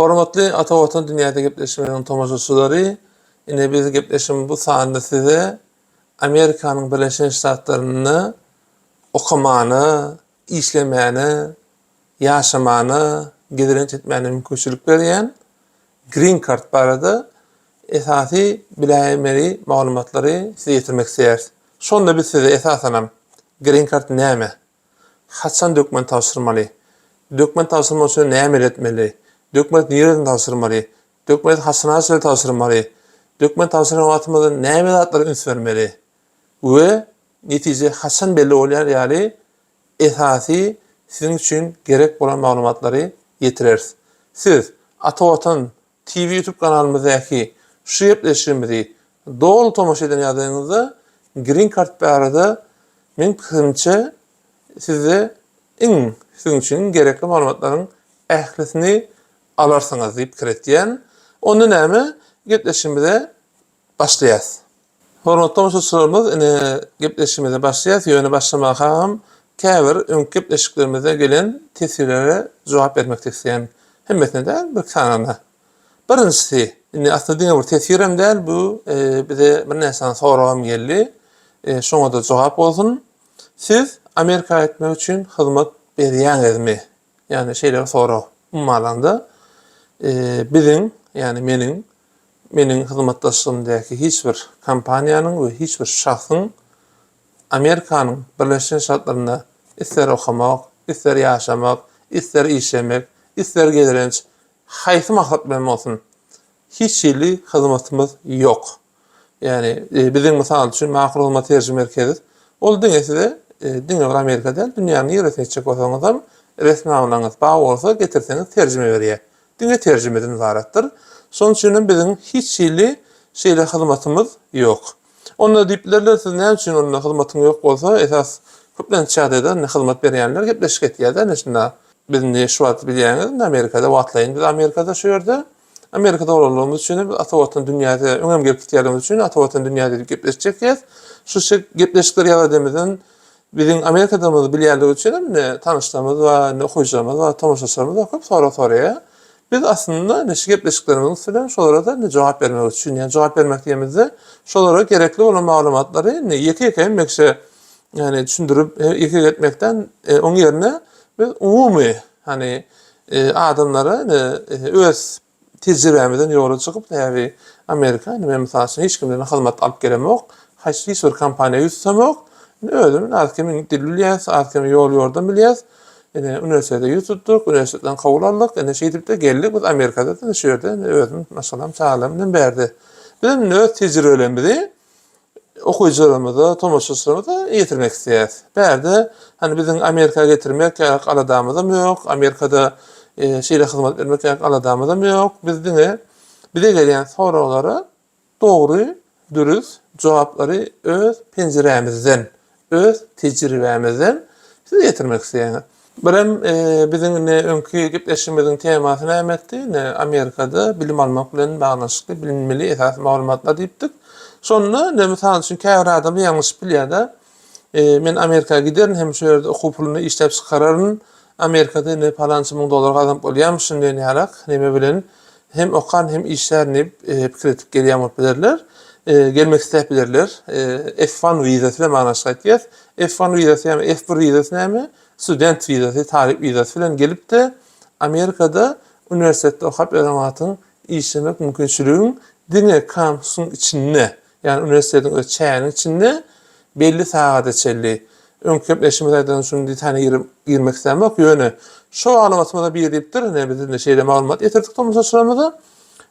Hormatly Ata Watan Dünyada Gepleşmenin tomoşçuları, ine biz gepleşim bu sahnede size Amerika'nın Birleşmiş Ştatlarını okumany, işlemeni, yaşamanı, gidirenç etmeni mümkünçülük berýän Green Card barada esasy bilämeli maglumatlary size getirmek isteýär. Şonda biz size esasanam Green Card näme? Haçan dokument tapşyrmaly? Dokument tapşyrmak üçin näme etmeli? Dokument haçan hasıl tapşyrmaly? Dokument tapşyran wagtymyzda näme zatlar üns vermeli? We netije haçan belli bolýar ýaly esasy sizin üçin gerek bolan maglumatlary getirer. Siz Ata Watan TV YouTube kanalymyzdaki şu ýepleşigimizi dol tomoş eden ýadyňyzda Green Card barada men kynça size iň sizin üçin gerekli maglumatlaryň ählisini alarsyňyz diýip kiretýän. Onu näme? Gepleşigimize başlaýas. Hormatly tomoşaçylarymyz, ine gepleşigimize başlaýas. Ýöne başlamaga ham käbir öňkü gepleşiklerimize gelen tesirlere jogap bermekde isleýän. Hemmetine de bir kanana. Birincisi, ine aslında diňe bir tesir hem däl, bu e, bize bir näsany soragam geldi. E, şoňa da jogap bolsun. Siz Amerika etmek üçin hyzmat berýäňizmi? Yani şeyler soru. Bu malanda e, biziň, yani meniň meniň hyzmatdaşlygymdaky hiç bir kampaniýanyň we hiç bir şahsyň Amerikanyň Birleşmiş Ştatlaryna ister okumak, ister ýaşamak, ister işlemek, ister gedirenç, haýsy maksat bilen bolsun, hiç ýyly hyzmatymyz ýok. Yani e, biziň mysal üçin makul hyzmat terjime merkezi, ol diňe size e, bir Amerikada dünýäniň ýeresine çek hem resmi awlaňyz ba bolsa getirseňiz terjime berýär. Diňe terjimeden ibaratdyr. Şoň üçin biziň hiç ýyly şeýle hyzmatymyz ýok. Onda diplerler siz näme üçin onda hyzmatyň ýok bolsa, esas köplen çağda ne hyzmat berýänler gepleşik etýärler, näşinä biz ne şu wagt bilýäňiz, Amerikada wagtlaýyn, biz Amerikada şu ýerde Amerikada olalımız üçin ata watan dünýäde öňem gelip gitýärimiz üçin ata watan dünýäde diýip gepleşjekýiz. Şu şey gepleşikler ýaladymyzdan biziň Amerikadamyzy bilýärler üçin ne tanışlarymyz we ne hoýjamyz we tomoşaçlarymyz köp sora soraya. Biz aslında ne şu gepleşiklerimiz bilen şolara da ne jogap bermek üçin, ýani jogap bermek diýemizde şolara gerekli bolan maglumatlary ne ýeke-ýeke emekse yani düşündürüp ýeke etmekden e, oň ýerine biz umumy hani e, adamlara e, öz tecrübemizden yola çıkıp näbi Amerika men mysal hiç kimden hyzmat alyp gelemok, haç hiç bir kampaniýa ýüzsemok, özüm näkimin dililýäs, näkimin ýol ýordam bilýäs. Ene üniversitede ýutduk, üniversiteden aldyk, ene şeýdip de geldik, biz Amerikada da şu ýerde özüm masalan çağlamdan berdi. Bizim öz tecrübelerimizi okuyucularımıza, tomoşçularımıza getirmek isteyiz. Berde hani bizim Amerika'ya getirmek gerek aladığımızda yok. Amerika'da e, şeyle hizmet vermek gerek aladığımızda yok. Biz dine bize gelen sorulara doğru, dürüst cevapları öz penceremizden, öz tecrübemizden size getirmek isteyiz. Birem e, bizim ne önkü gepleşimizin teması ne emetti, ne Amerika'da bilim almak bilen bağlanışıklı bilinmeli esas malumatlar deyiptik. Sonra ne misal üçün käbir adam ýalňyş bilýär e, men Amerika'ya giderin hem şu ýerde okuw pulunu işlep çykararyn. Amerika'da ne palançy ming dolar gazanp bolýarmyşyn diýen ýarak neme bilen hem okan hem işlerini e, pikir etip gelýär bilerler. E, gelmek istep bilerler. E, F1 vizasy bilen manaşaýtýar. F1 vizasy ýa F1 vizasy näme? Student vizasy, talip vizasy bilen gelip de Amerika'da üniversitede okap ýarymatyň işlemek mümkinçiligiň diňe kampüsüň içinde yani üniversitenin çayının içinde belli sahada çelli. Ön köpleşmelerden şunu bir tane girip, girmek istemek yönü. Şu alamatımda bir ediptir, ne bizim de şeyde malumat getirdik Tomusa sıramıda.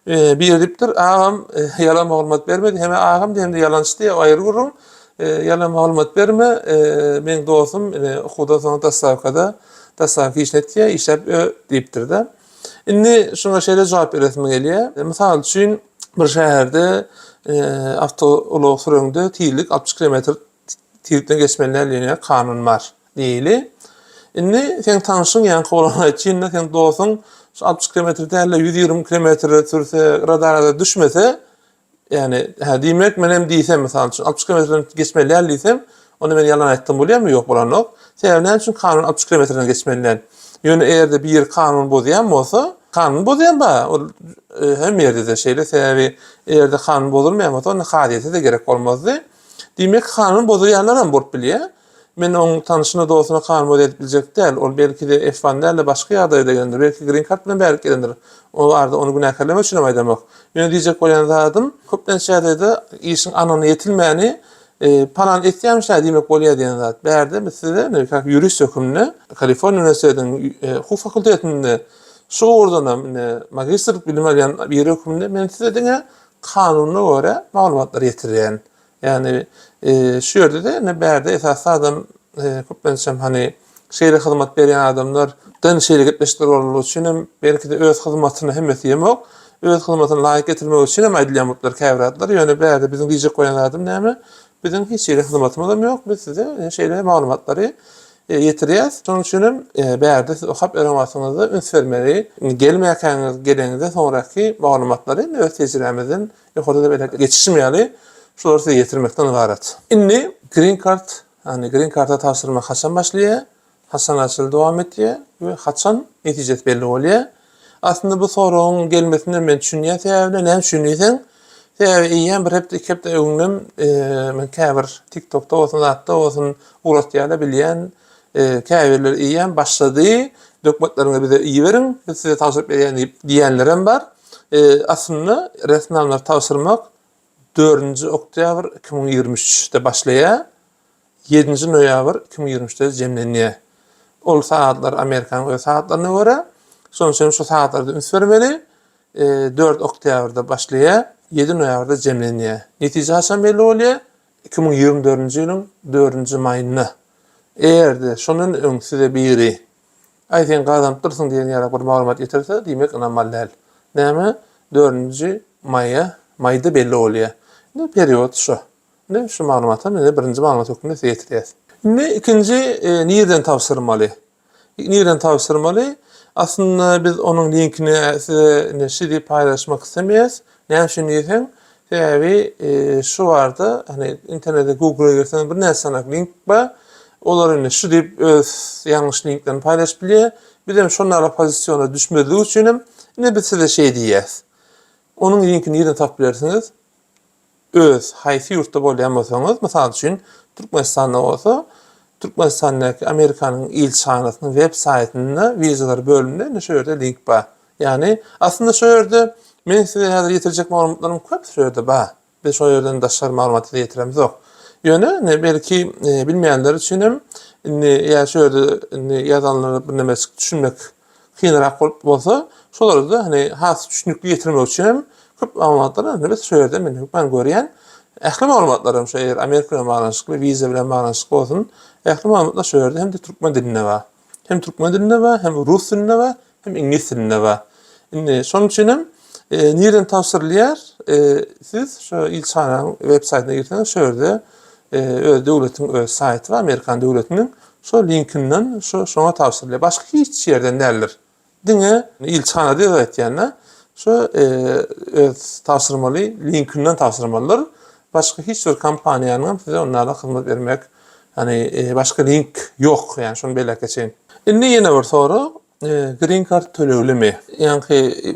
Ee, bir ediptir, ağam e, yalan malumat vermedi. Hem ağam hem de yalancı diye ayrı kurum. E, yalan malumat verme. E, benim dostum e, okuda sonra tasavvukada tasavvuk işletiye işlep ö deyiptir de. Inni şuna şeyle cevap veretme geliyor. E, misal için bir şehirde e, avtolog sürüňde tiýlik 60 km tiýlikden geçmeler ýene kanun bar diýili. Indi sen tanışyň ýa-ni gowlany için sen dostuň 60 km däle 120 km sürse radarda düşmese yani diýmek men hem diýsem mesela 60 km geçmeler diýsem onu men ýalan etdim bolýarmy ýok bolanok. Sebäbi näçe kanun 60 km geçmeler. Ýöne eger bir kanun bozýan bolsa kanun bozayan ba. O e, hem yerde de şeyle sebebi eğer de kanun bozulmayan da onun hadiyeti de gerek olmazdı. Demek kanun bozayanlar hem bort biliye. Men onun tanışına dostuna kanun boz edip bilecek değil. O belki de F1'lerle başka yağda edegendir. Belki green card bilen belki edendir. O arada onu günahkarlama için ama demek. Yani diyecek olan adım köpten şeyde işin ananı yetilmeyeni e, palan etkilemişler demek oluyor diyen zat. Berde mesela ne kadar yürüyüş hükümlü Kaliforniya Üniversitesi'nin e, hukuk fakültetinde şu orada ne magister bilim alayan bir hükümlü men size dine kanununa göre malumatlar yetiriyen. Yani e, şu ne berde esas adam e, köpten hani şehre hizmet veren adamlar den şehre gitmişler olduğu için belki de öz hizmetini hem yemek öz hizmetini layık getirmek için hem edilýänlikler käwratlar. Yani berde bizim diyecek koyan adam näme? Bizim hiç şehre hizmetimiz yok. Biz size şehre malumatları e, yetiriyaz. Şonuň üçin e, berde siz okap öğrenmesinizi üns vermeli. Gelmeýänkäňiz geleninde sonraki malumatları öz tecrübemizden yukarıda da böyle Şoları size getirmekten ibaret. Inni green card, hani green card'a tavsırma haçan başlıyor. Haçan açılı devam ediyor ve haçan netijet belli oluyor. Aslında bu sorunun gelmesinden ben düşünýän sebäbine näme düşünýän? Sebäbi iýen bir hep iki hep de öňüm men käbir TikTok'ta olsun, hatta olsun uğraşýarlar bilýän e, käbirler iýen başlady. Dokumentlaryňy bize iyi verin, biz size tavsiye berýän diýip diýenlerem bar. E, aslında resmamlar tavsırmak 4. oktyabr 2023'te başlaya, 7. noyabr 2023'te jemlenýär. Ol saatlar Amerikan öz saatlaryna göre, sonuç şu saatlarda üns vermeli. E, 4 oktyabrda başlaya, 7 noyabrda jemlenýär. Netije haçan belli bolýar? 2024 ýylyň 4 maýyna. Eğer de şonun öňsüde biri Ayten gazam dursun diýen ýara bir maglumat ýetirse, diýmek ynanmalyl. Näme? 4 maýa, maýda belli bolýar. Ne period şu. Ne şu maglumata ne birinji maglumat hökmünde ýetirýär. Ne ikinji e, nirden tavsırmaly? Nirden tavsırmaly? Aslında biz onun linkini ne şidi paylaşmak istemeyiz. Ne şu nirden? Sebebi e, şu vardı, hani internette Google'a girsen bir näsanak link ba, Olar ne şu dip öz yanlış linklerini paylaşıp bilýär. Bir de şonlara pozisyona düşmediği üçin ne bir size şey diýäs. Onun linkini ýerden tap Öz haýsy ýurtda bolýanmasaňyz, mysal üçin Türkmenistanda bolsa, Türkmenistandaky Amerikanyň ilçanasynyň web saytyna vizalar bölüminde şu ýerde link bar. Yani aslında şu ýerde men size häzir ýetirjek maglumatlarym köp şu ýerde bar. Biz şu ýerden daşlar maglumaty ýetiremiz ok. Yöne ne belki e, bilmeyenler için ne ya şöyle ne yazanları bir neme düşünmek kıyınarak olup olsa şoları da hani has düşünüklü getirmek için köp malumatları ne biz şöyle men ben görýän ähli malumatlarım şeýer Amerika bilen baglanşykly, viza bilen baglanşykly bolsun. Ähli malumatlar şöyle hem de Türkmen diline var. Hem Türkmen diline var, hem Rus diline var, hem İngiliz diline var. Indi şonuň üçin e, nirden tavsirlýär? E, siz şu ilçana web saytyna girseniz şöyle e, öz devletin öz sayti var Amerikan şu linkinden şu şuna tavsiye başka hiç yerden derler. Dine ilçana diye etýänler şu e, öz tavsirmaly linkinden tavsirmalylar. Başka hiç bir kampaniýanyň size onlara hyzmat bermek hani e, başka link yok yani şunu belli geçeyim. Indi yine bir soru e, green card töleýli mi? Yani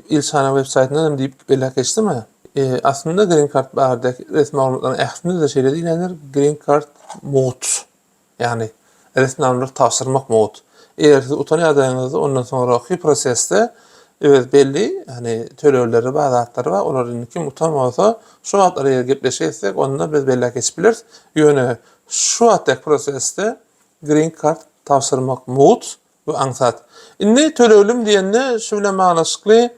ilçana web saytyna diýip belli geçdimi? e, aslında Green Card bardaki resmi alımlarının ehsinde de şeyleri ilenir Green Card mod. Yani resmi alımları tavsırmak mod. Eğer siz utanıyordığınızda ondan sonraki proseste evet belli hani töleleri, bazı hatları var. Onların kim utanmazsa şu hatları eğer gepleşeysek onunla biz belli geçbiliriz. Yönü şu hattaki proseste Green Card tavsırmak mod ve ansat. Ne tölelim diyenle şöyle manaşıklı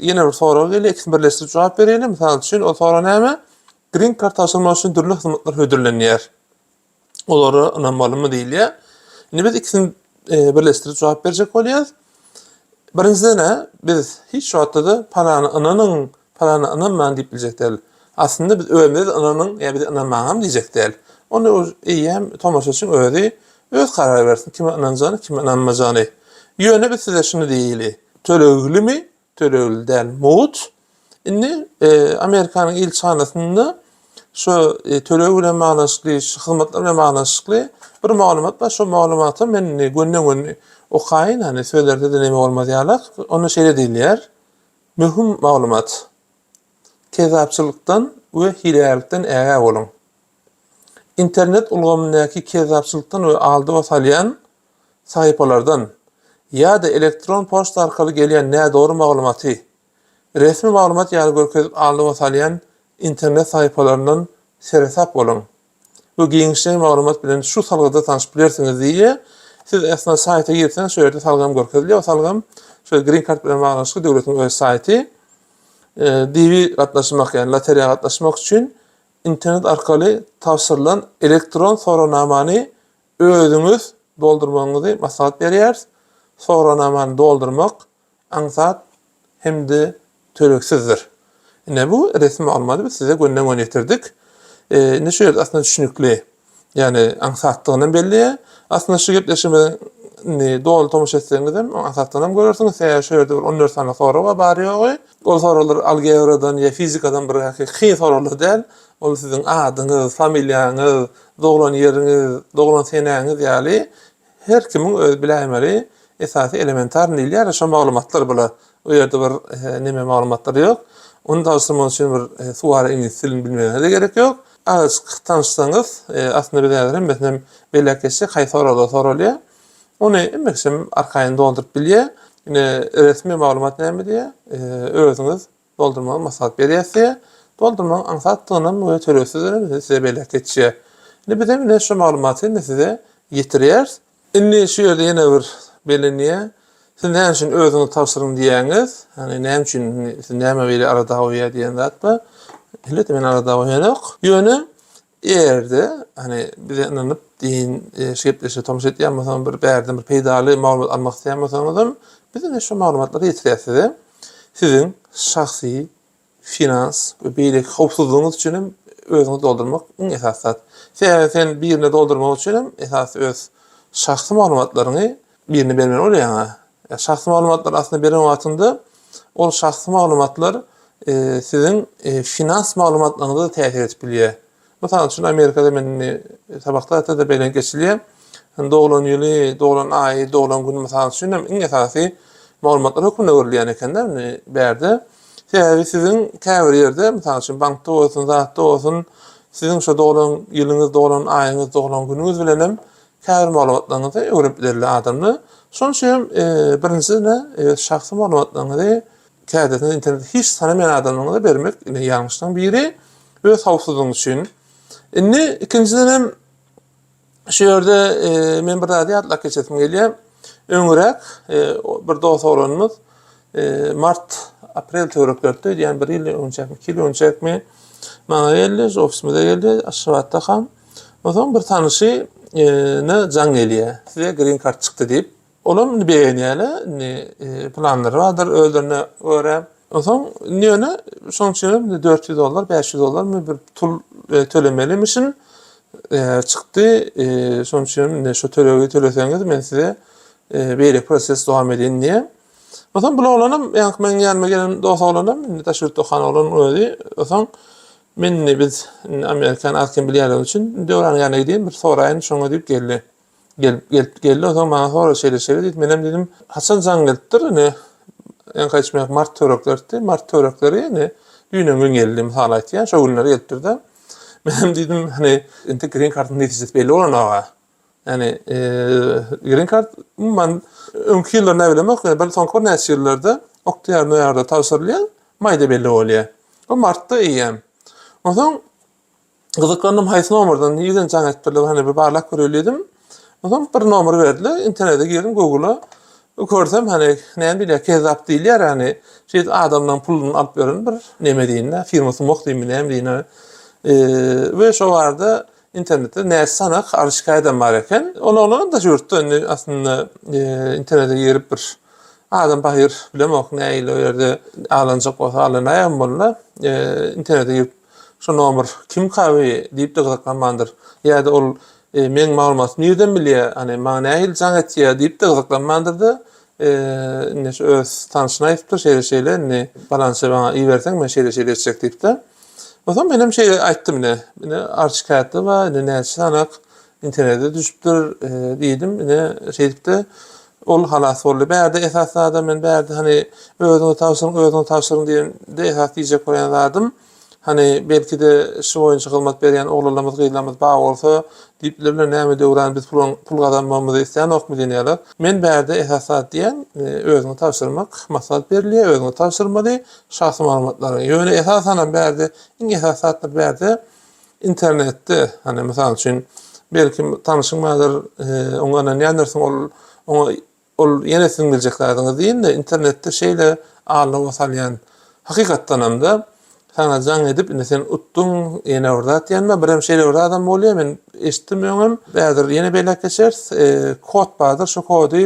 yine bir soru geldi. İkisini birleştirip cevap verelim. Misal için o soru näme? Green Card taşınması için türlü hizmetler ödüllenýär. Olary inanmaly mı diýil ya? Indi biz ikisini e, birleştirip cevap berjek bolýar. Birincide ne? Biz hiç şu da parany ananyň parany ananman diýip biljekler. Aslında biz öwrümde ananyň ya biz ananmam diýjekler. Onu iýem tomaşa üçin öwrü öz karar versin. Kime inanjany, kime inanmajany. Ýöne biz size şunu diýili. tölegli mi? Tölegli del mut. Inni e, Amerikanın ilçanasında şu e, şu hyzmatlar bilen magnaşykly bir maglumat bar. Şu maglumaty men gönnen gönne okaýyn, hani sözlerde de näme bolmaz ýalak. Onu şeýle diýilýär. Mühim maglumat. Kezapçylykdan we hileýärlikden äge bolun. internet ulgamyndaky kezapçylykdan we aldy wasalyan sahypalardan ýa-da elektron poçta arkaly gelýän nä dogry maglumaty resmi maglumat ýaly görkezip aldy wasalyan internet sahypalaryndan seresap bolun. Bu giňişli maglumat bilen şu salgada tanyşyp bilersiňiz diýe siz esna saýta girseňiz şu ýerde salgam görkezilýär. O salgam şu Green Card bilen baglanşyk döwletiň öz saýty. E, DV gatnaşmak ýani loteriýa gatnaşmak üçin internet arkaly tapşyrylan elektron soranamany özüňiz doldurmaňyzy maslahat berýär. Soranamany doldurmak aňsat hemde töreksizdir. Ne bu resmi almadı biz size gönden gön getirdik. E, ne şöyle aslında düşünükli. Yani ansattığının belli. Aslında şu gepleşimi ne doğal tomuş ansattığını görürsünüz. Eğer şöyle bir 14 sene sonra var bari o. O sorular algebradan ya fizikadan bir hakiki sorular değil. O sizin adınız, familyanız, doğulan yeriniz, doğulan seneniz yani her kimin öz bilemeli esası elementar nilýär şu maglumatlar bula. O ýerde bir e, neme maglumatlar ýok. Onu tavsirman üçin bir e, suwara ingilis dilini bilmegine de gerek ýok. Az tanışsanız e, aslında bir derdim benim belki kay soralı sorulya. Onu emekşim arkayını doldurup bilye. Yine resmi maglumat näme diye e, özüňiz doldurmagy maslahat berýärsi. Doldurmaň ansattığını ve törösüzünü size belki geçe. Ne bizim ne şu maglumaty size getirýär. Inni şu ýerde ýene bir belenýär. Siz näme üçin özüňiz tapşyryň diýäňiz? Hani näme üçin siz näme bile arada hoýa diýen zatmy? Hillet men arada hoýanok. Ýöne ýerde hani bize inanyp diýin şeýleşe tomşy etýänmäsem bir bärden bir peýdaly maglumat almak isleýänmäsem bize ne şu maglumatlary ýetirýärsiz. Sizin şahsy finans we beýlik howpsuzlygyňyz üçin hem özüňizi doldurmak iň esasat. Sen sen birini doldurmak hem esas öz şahsy maglumatlaryny birini bermen bolýar. Ya şahsy maglumatlar aslında beren wagtynda ol şahsy maglumatlar e, sizin e, finans maglumatlaryňyza täsir edip bilýär. Mesela üçün Amerikada men e, sabahta da belen geçilýär. Doğulan ýyly, doğulan aý, doğulan gün mesela üçün esasy maglumatlar hökmünde görülýän ekender mi berde. Sebebi sizin käbir ýerde mesela üçün bankda bolsun, zatda bolsun, sizin şu doğulan ýylyňyz, doğulan aýyňyz, doğulan günüňiz bilen hem käbir maglumatlaryňyzy öwrenip bilerler Şoň üçin e, birinçisi ne? E, şahsy maglumatlaryňyzy kädetini internet hiç tanımayan adamlara bermek yine yanlıştan biri ve savsuzluğun için. Inni ikinciden hem şu yerde e, men bir radi atlak geçetim geliyor. Öňürek e, bir dost oğlanımız e, Mart April törekörtü yani bir yıl öncek mi, iki yıl öncek mi bana geldi, ofisime geldi, aşağıda kam. O zaman bir tanışı e, ne can geliyor. Size green card çıktı deyip Olam ni beğenýärler, ni e, planları vardır, öldürüne öre. O zaman niyöne, sonuçta 400 dolar, 500 dolar mı bir tul e, tölemeli misin? E, çıktı, e, sonuçta ne şu töleyi töleseniz men size beýle proses dowam edin diye. O zaman bu olanım, yani men yanıma gelen dost olanım, ni taşırt dokan olan öyle. O zaman men biz Amerikan alken bilýärler üçin döwran ýanyna gideyim, bir soraýyn, şoňa diýip geldi. Gel gel geldi o zaman bana sonra şeyle şeyle dedim. Benim dedim Hasan Can geldi ne en kaçmayak Mart törekleri Mart törekleri ne düğüne gün geldim halat ya şu günleri. Benim dedim hani inte green card'ın neticesi belli olan ağa. Yani e, green card man önkü yıllar ne bilemek ben son kor näçe yıllarda Oktiyar Noyar'da tavsirleyen mayda belli oluyor. O Mart'ta iyiyim. O zaman Gızıklandım haysın omurdan can ettirdi hani bir barlak görüldüm. O zaman bir numara verdiler. İnternete girdim Google'a. Görsem hani ne bileyim kezap değil ya hani şey adamdan pulunu alıp verin bir neme deyin ne firması mok deyin ne deyin ee, ve şu vardı internette ne sanak arşikaydan var eken onu onu da yurttu hani aslında e, internete girip bir adam bahir bilemok ne ile yerde alınacak olsa alınayam bunlar e, internete girip şu numar kim kahve deyip de gızıklanmandır ya da ol men maglumat nereden bilýär? Maňa nähil jaň etýär diýip de gızyklanmandyrdy. E, ne öz tanışyna aýdypdyr şeýle şeýle ne balansa bana iyi berseň men şeýle şeýle etjek diýip de. O zaman benim şey aytdım ne. Ne arşikayetli var, ne ne sanak internette düşüptür e, diyedim. Ne şeyde ol halas oldu. Bärde esaslarda men bärde hani özüňi tawsyryn, özüňi tawsyryn diýen de esas diýjek bolýanlardım. Hani belki de şu oyuncu kılmat berýän oglanlarymyz, gynlamyz baý bolsa, diýipler bilen näme döwran biz pul pul gazanmamyzy isleýän ok mu diýenler. Men bärde esasat diýen e, özüňi tawsyrmak maksat berilýär, özüňi tawsyrmaly, şahsy maglumatlary. Ýöne esasanan bärde, iň esasatlar bärde internetde hani misal üçin belki tanışyňmadyr, e, oňa nädersiň ol oňa ol ýene siň biljeklerdiňiz diýen de internetde şeýle ağırlık basalýan hakykatdan hem sana can edip ine sen uttun ýene orada diýenme birem şeýle orada adam bolýar men eşitmiyorum bäzir ýene beýle geçer e, kod bardyr şu kody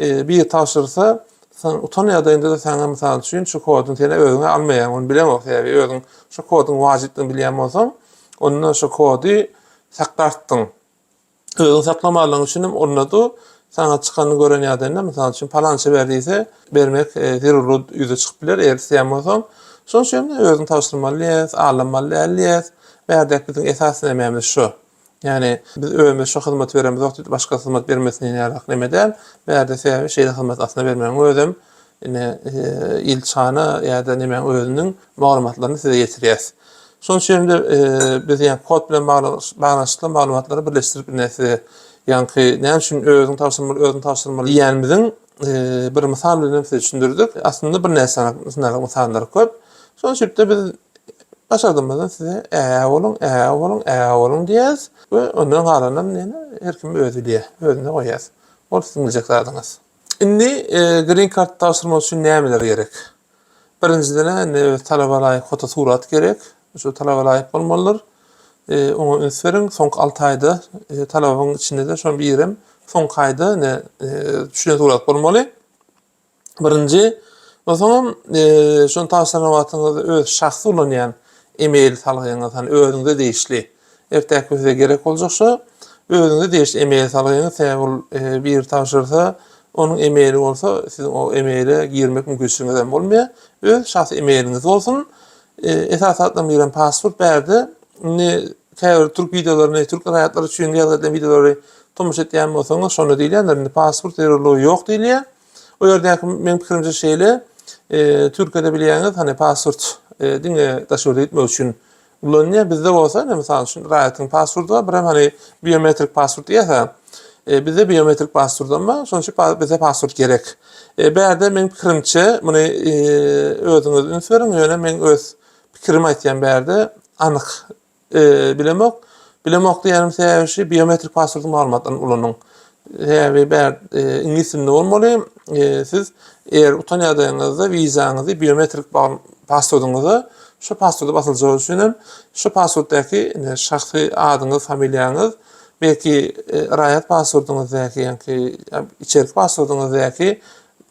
e, bir tawşyrsa sen utanýardaýynda da sana mysal üçin şu kodyny sene özüňe almaýan onu bilemok ýa-da özüň şu kodyň wajyplygyny bilýän bolsaň ondan şu kody saklartdyň özüň saklamalygyň üçin onda da sana çıkanı gören ýa-da mesela üçün palança berdiyse bermek e, zerurlu yüze çıkıp biler eğer isteyen bolsam son şöyle özün tavsırmalıyız, ağlamalıyız berdek bizim esas nememiz şu yani biz öýüme şu hyzmat beremiz wagt başga hyzmat bermesine ýarak nemeden berde sebäbi şeýle hyzmat aslında bermem özüm ine e, ilçana ýa-da nemen özüniň maglumatlaryny size ýetirýäs. Son şeýle e, biz ýa kod bilen baglanşykly maglumatlary birleşdirip näse Yankı näme üçin özüň tawsyrmaly, özüň tawsyrmaly diýenimiziň e, bir misal bilen size düşündürdük. Aslında bir näse sanaly misallar köp. Son şeýle biz başardymyzdan size ää bolun, ää bolun, ää bolun diýäs we ondan garanan näme her kim özü diýär, özüne goýýas. Ol siziň biljeklerdiňiz. Indi e, green card tawsyrmak üçin nämeler gerek? Birinciden ne talabalar foto surat gerek. Şu talabalar bolmalylar. E, onu ünsverin son 6 ayda e, talabanın içinde de şon birim son kayda ne e, düşüne surat bolmaly. Birinci zaman e, şon tawsyrmatyňyzy öz şahsy bolan email salgyňyz hani özüňde değişli. Ertäk bize gerek boljaksa özüňde değişli email salgyňyz sebäp bir tawşyrsa onun emaili bolsa siz o emaile girmek mümkinçiligiňiz bolmaýar. Öz şahsy emailiniz bolsun. E, esasatdan bilen password berdi. Ne käbir türk videolaryny, türk hayatlary üçin ýazýan videolary tomuş etýän bolsaňyz, şonu diýilýär, password errorlugy ýok diýilýär. O ýerde men pikirimçe şeýle, e, Türkiýede bilýäňiz, hani password diňe daşyr etmek üçin ulanýar. Bizde bolsa, ne misal üçin raýatyň passwordy bar, biram hani biometrik password diýär. E, bizde biometrik password ama sonuçta bize password gerek. E, bäde men pikirimçe, muny e, özüňiz ünsverin, ýöne men öz pikirimi aýtýan bäde anyk e, bilemok. Bilemok diýenim sebäbi biometrik password maglumatlaryny ulanyň. Sebäbi bär e, ingilis dilinde. E, siz eğer utanýardaňyzda wizaňyzy biometrik passwordyňyzy şu passwordy basyljagy üçin şu passworddaky şahsy adyňyz, familiýaňyz belki e, raýat passwordyňyz ýa-ki ýa-ki içerik passwordyňyz ýa-ki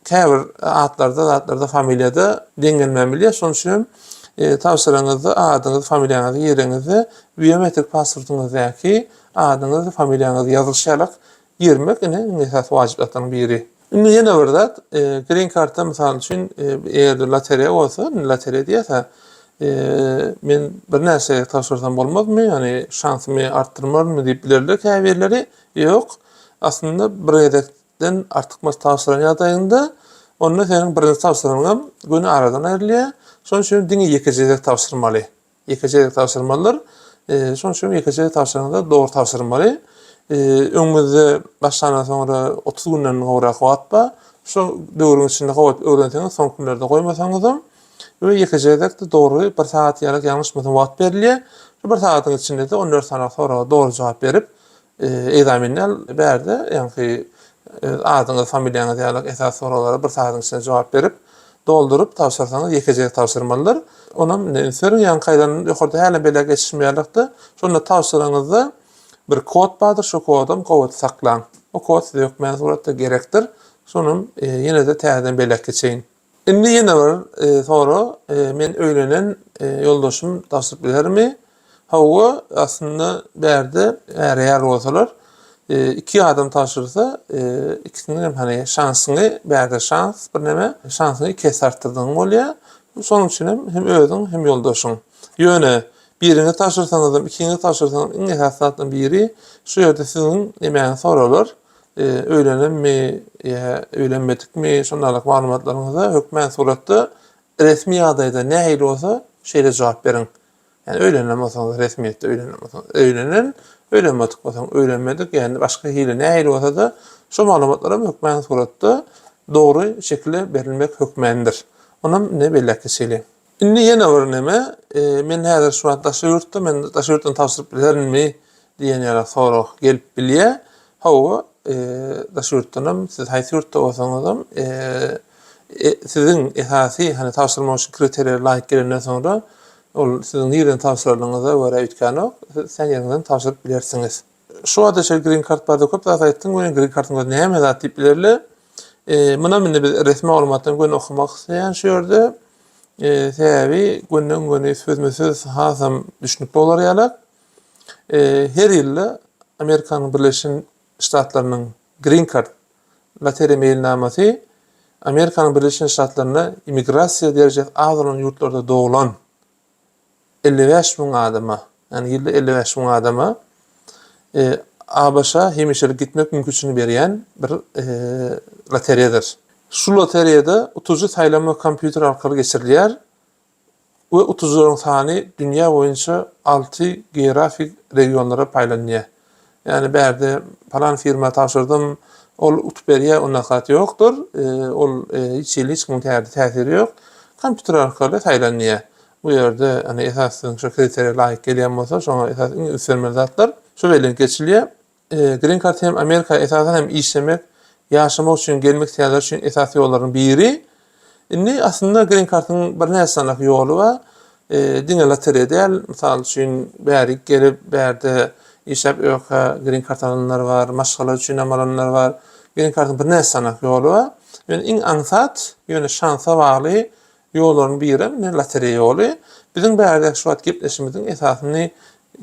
käbir adlarda, zatlarda, familiýada deňgelmemeli. Şoň üçin e, tavsiyalarınızı, adınızı, familyanızı, yerinizi, biometrik pasportunuzu ýa-ki adınızı, familyanızı yazılşarak girmek ine esas wajiblardan biri. Indi zat, e, green cardda misal üçin e, eger loteriýa bolsa, loteriýa diýse, e, men bir näse tawsirsam bolmazmy? Ýani şansymy artdyrmarmy diýip bilerler käbirleri? Ýok. Aslında bir edekden artykmas tawsiran ýadaýynda onu senin birinci tawsyranyň günü aradan aýrylýar. Son şöyle diňe ýekejek tawsyrmaly. Ýekejek tawsyrmalar, e, son ýekejek tawsyrmalar dogry tawsyrmaly. E, öňümizde başlandan sonra 30 günden gowrak wagtda şu döwrüň içinde gowat öwrenseňiz son günlerde goýmasaňyz hem we ýekejek de dogry bir saat ýarak ýalňyşmadan wagt berilýär. Şu bir saatyň içinde de 14 saat sonra dogry jogap berip e, ezaminler berdi. Ýani adyňyz, familiýaňyz ýaly esas soralara bir saatyň içinde jogap berip doldurup tavsırsanız yekecek tavsırmalılar. Ona neyserin yan kaydan yukarıda hala bela geçişmeyerlikti. Sonra tavsırınızda bir kod vardır. Şu kodum kodu saklan. O kod size yok menzuratta gerektir. Sonun e, yine de täzeden bela geçeyin. Indi yine var e, sonra e, men öylenen e, yoldaşım tavsır bilir mi? Hava aslında berde eğer yer olsalar e, iki adam taşırsa e, ikisinin hem hani şansını berde şans bir neme şansını iki arttırdığın bolýar. Sonuç hem, hem özün hem yoldaşın. Yöne birini taşırsanız, ikini taşırsanız, en esaslardan biri şu yerde sizin emeğin soralar. E, öğlenim mi, ya öğlenmedik mi, şunlarlık malumatlarınıza hükmen suratda resmi adayda ne heyli olsa şeyle cevap verin. Yani öğlenem olsanız resmiyette öğlenem olsanız öğlenen, öğlenmedik olsanız öğlenmedik. Yani başka hile ne heyli olsa da şu malumatlara hükmen suratda doğru şekilde verilmek hükmendir. Onun ne belli kesili. Inni yine var neme, e, men häzir şu an taşı yurtda, men taşı yurtdan tavsırıp bilerim diyen yara soru gelip bilye. Hawa taşı yurtdanam, siz haysi yurtda olsanızam, e, e, sizin esasi hani tavsırma için kriteriyer layık gelenden sonra ol sizin nereden tavsırlarınıza göre ütkano sen yerinden tavsırıp bilersiniz. Şu anda şey green card barda köp daha ettin, bu green cardın ne hem da tiplerle e, minne biz resmi olmadan gün okumak isteyen şu yerde e, sebebi günden güne sözme söz hasam düşünüp bolar yalak. E, her yılda Amerikanın Birleşen Ştatlarının Green Card Latere mailnaması Amerikanın Birleşen Ştatlarına imigrasiya derecesi az olan yurtlarda doğulan 55 bin adama, yani yılda 55 bin adama e, ABŞ'a hemişelik gitmek mümkünçünü beriyen bir e, loteriyadır. Şu loteriyada 30 saylama kompüter arkalı geçiriliyer ve 30'ların sani dünya boyunca 6 geografik regionlara paylanıyor. Yani berde falan firma taşırdım, ol utberiye onun nakati yoktur. E, ol e, hiç il hiç kimin təyərdə təsiri yok. Kompüter arkalı paylanıyor. Bu yerde hani esasın şu kriteriye layık gelen olsa sonra esasın üstlenmeli zatlar şu belirli geçiliyor. E, Green Card hem Amerika esasen hem işlemek, yaşamak için, gelmek isteyenler için esas yolların biri. Inni aslında Green Card'ın bir nesanak yolu var. E, dine loteriya değil, misal için bäri gelip bärde işap yok Green Card alanlar var, maşgala için amalanlar var. Green Card'ın bir nesanak yolu var. Yani en ansat, yani şansa bağlı yolların biri ne loteriya yolu. Bizim bärde şu at gepleşimizin esasını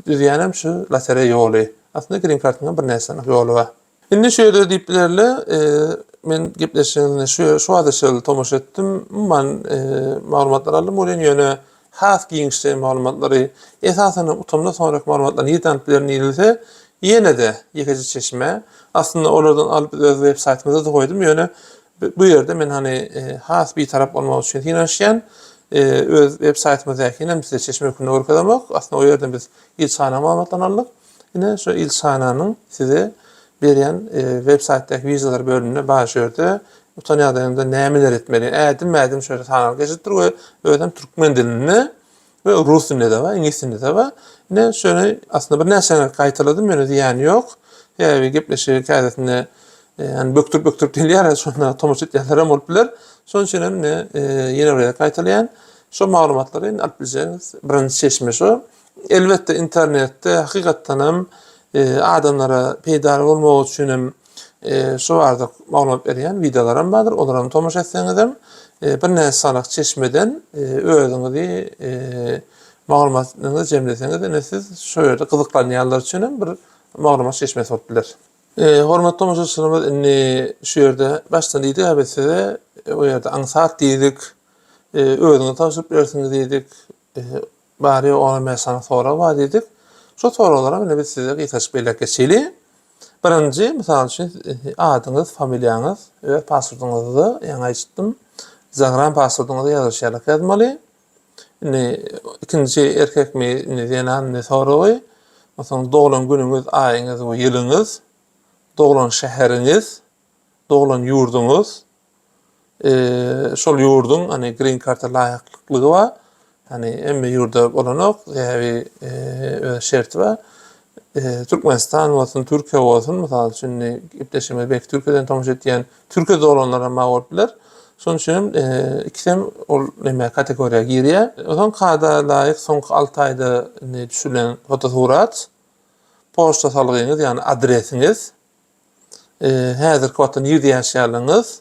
düzýänem şu loteriya yolu. Aslında Green Card'ın bir nesanak yolu var. Şimdi şöyle diplerle e, men gepleşigini şu şu ada şöyle tomoş etdim. Man e, malumatlar aldım. Oren yöne has giňişde malumatları esasen utamda sonra malumatlar ýeten bilen ýerilse ýene de ýekeci çeşme aslında olardan alıp öz web saytymyza da koydum. Yöne bu ýerde men hani e, has bir tarap bolmak üçin ýinaşýan e, öz web saytymyza ýene bize çeşme kunna görkedemek. Aslında o ýerden biz il sana malumatlar aldyk. Yine şu il sananyň size beren e, web saytdaki vizalar bölümüne başörde utanýadygymda nämeler etmeli? Ädim mädim şöyle tanal geçitdir we öýdem türkmen dilini ve rus dilinde de var, ingilis dilinde de var. Ne şöyle aslında bir näsene gaýtaladım ýöne diýen ýok. Ýa-da gepleşik käzetinde yani böktürüp böktürüp dilýär, şonda tomoş etýänler hem bolup biler. Şoň üçin hem ne e, ýene bir gaýtalýan şu maglumatlary bilýäňiz. Birinji seçme şu. Elbetde internetde hakykatdan hem e, adamlara peýda bolmak üçin hem e, şu barada maglumat berýän videolaram bardyr. Olaram tomoş etseňiz hem e, bir näme salak çeşmeden e, özüňizi e, maglumatlaryňyzy jemleseňiz ene siz şu ýerde gyzyklanýanlar üçin hem bir maglumat çeşmesi bolup biler. E, hormatly tomoşaçylarymyz inni şu ýerde başdan diýdi, abesede o ýerde aňsat diýdik. E, özüňizi taşyp bersiňiz diýdik. E, bari ona mesana sonra wa diýdik. Size gitaş belek geçeli. Birinci, misal üçün adınız, familyanız ve pasportunuzu yani açtım. Zagran pasportunuzu yazışarak yazmalı. Ne ikinci erkek mi ne diyen ne soruyu. Mesela doğulan gününüz, ayınız yılınız, doğulan şehriniz, doğulan yurdunuz, e, şol yurdun hani green card'a layıklığı var. Hani emme yurda bolanok, yani e, şert var. E, Türkmenistan olsun, Türkiye olsun, misal üçün ipleşime belki Türkiye'den tomuş etdiyen, Türkiye'de olanlara mağur bilir. Son için e, ikisem ol neme kategoriya giriye. Zaman kada layık son 6 ayda ne düşülen fotosurat, posta salgıyınız yani adresiniz, e, hazır kvatın yedi yaşarlığınız,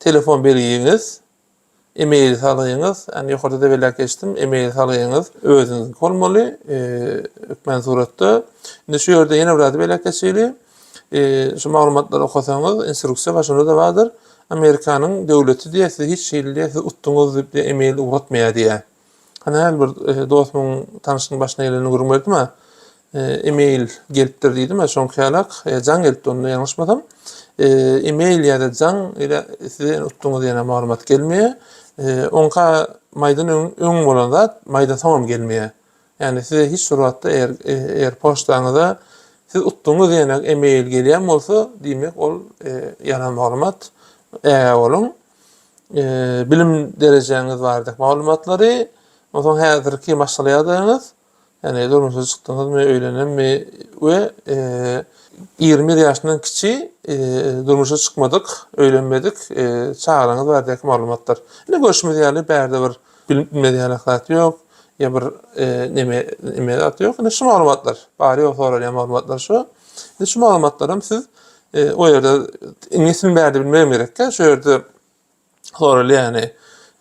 telefon belirginiz, e-mail salyňyz, yani ýokarda da belä geçdim, e-mail salyňyz özüňiz bolmaly, e, hükmen suratda. Indi şu ýerde ýene bir belä geçeli. E, şu maglumatlar okasaňyz, instruksiýa başynda da bardyr. Amerikanyň döwleti diýe siz hiç şeýle diýe siz utduňyz diýip e-mail uratmaýar diýe. Hani her bir e, dostumun tanışının başına geleni görmedi mi? E, e-mail gelipdir deydi mi? Son kıyalak. E, can gelipdi onu yanlışmadım. E, e-mail ya da can ile size uttuğunuz yana malumat gelmeye. E, onka maydan ön, ön bolanda maydan tamam gelmeye. Yani size hiç suratda eğer, e, eğer postanızda siz uttuğunuz yana e-mail geliyen olsa demek ol e, yana malumat e, olun. E, bilim dereceniz vardı malumatları o zaman häzirki maşgalyadanyňyz yani durmuşa çykdyňyz mı öýlenenmi we e, 20 ýaşyndan kiçi e, durmuşa çykmadyk, öýlenmedik, e, çagaraňyz bärdäki malumatlar. Ine görüşmedi ýaly bärde bir bilmediýän haklat ýok, ýa bir e, neme neme zat ýok. Ine şu malumatlar, bary o soralýan malumatlar şu. Ine şu malumatlarym siz e, o ýerde iňisini bärde bilmem gerekkä, şu ýerde soralýan yani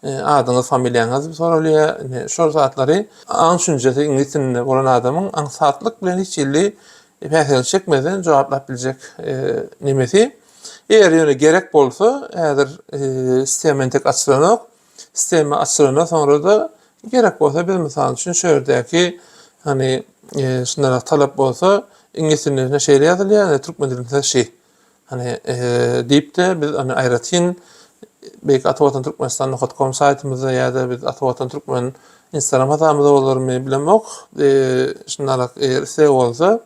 e, adyňyz, familiýaňyz soralýar. Ne şol zatları aň düşünjesi iňlisinde bolan adamyň aň satlyk bilen hiç illi pähel çekmeden jogaplap biljek e, nemesi. Eger ýöne gerek bolsa, häzir e, sistemen tek açylanok, sistemi açylanok sonra da gerek bolsa biz mysal üçin şu ýerdäki hani e, şunlara talap bolsa iňlisinde şeýle ýazylýar, yani, türkmen dilinde şey. Hani e, diýip de biz hani aýratyn belki Atavatan Türkmenistan.com saytımızda ya da biz Atavatan Türkmen Instagram hatamızda olur mu bilemek. E, şunlara eğer sev olsa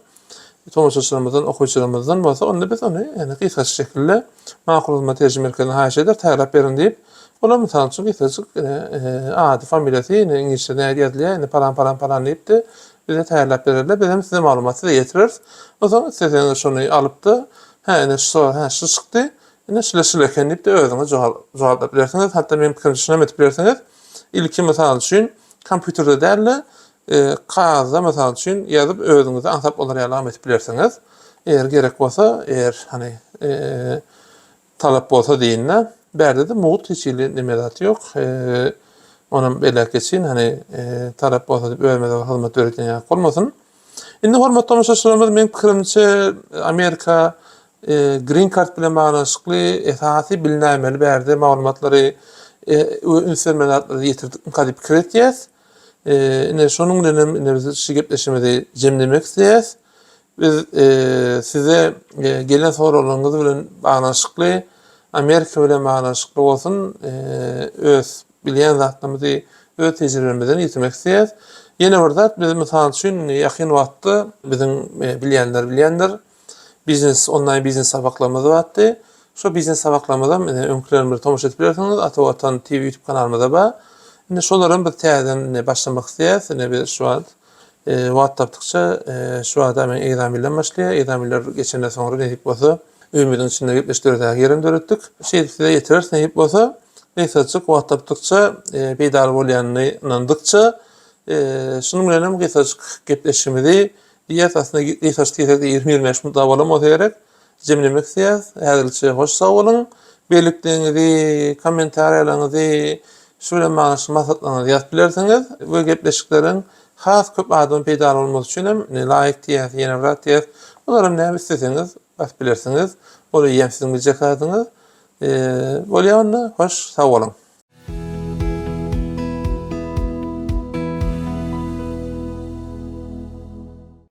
onu biz onu yani kısaca şekilde makul hizmet tercih merkezine haşeder, tahrap verin deyip Ola misal üçün kısacık e, e, adi familyası yine İngilizce ne yazılıyor, yine paran paran paran deyip de bize verirler. Bizim size malumatı da getirir. O zaman siz şunu da ha, ne şu, ha, şu çıktı. Ine şile şile kendip de özüňiz jogap bilersiňiz. Hatda men pikir düşünemet bilersiňiz. Ilki mesal üçin kompýuterde dälle e, kağızda mesal üçin ýazyp özüňizi ansap olar ýalam etip. Eger gerek bolsa, eger hani e, talap bolsa diýinne, berde de mugut hiç ili nimedat ýok. E, onun belek için hani e, talap bolsa diýip öwmede hyzmat öwretýän ýa bolmasyn. Indi hormatly tamaşaçylarymyz men pikirimçe Amerika e, green card bilen bağlanışıklı esası bilinämeli bärde maglumatlary e, ünsürmenatları getirdik kadip krediyes. E, şonun bilen ine biz şu gepleşmede jemlemek isleýäs. Biz e, size e, gelen soralarınız bilen bağlanışıklı Amerika bilen bağlanışıklı bolsun e, öz bilýän zatlarymyzy öz tejribemizden ýetirmek isleýäs. Ýene bir zat biz mysal üçin ýakyn wagtda bizim e, bilýänler bilýänler biznes online biznes sabaklamada vatdy. Şu biznes sabaklamada mene öňkülerimi tomuş etip bilersiňiz, Atawatan TV YouTube kanalymda ba. Şolaryň bir täzeden başlamak isleýäs, ine bir şu an e, WhatsApp'tykça e, şu adam men eýdan bilen başlaýar. Eýdan bilen geçenden soňra näip bolsa, öýmüdüň içinde gepleşdirýär ýerinde öretdik. Şeýle size ýetirer, näip bolsa, Neyse WhatsApp'tykça e, beýdar bolýanyny inandykça e, şunun bilen hem gysacık gepleşmedi. Diýär aslında gysacık diýerde 20-25 minut dawalam gerek. Jemlemek isleýär. Häzirçe hoş sag bolun. Beýlikdiňizi, kommentariýalaryňyzy, şöyle maksatlaryňyzy ýazyp bilersiňiz. Bu gepleşikleriň has köp adam peýda bolmasy üçin hem laýyk diýär, ýene bir diýär. Olaram näme isteseňiz, bas bilersiňiz. Olu ýem sizin biljek hazyňyz. Eee, bolýandy, hoş sag bolun.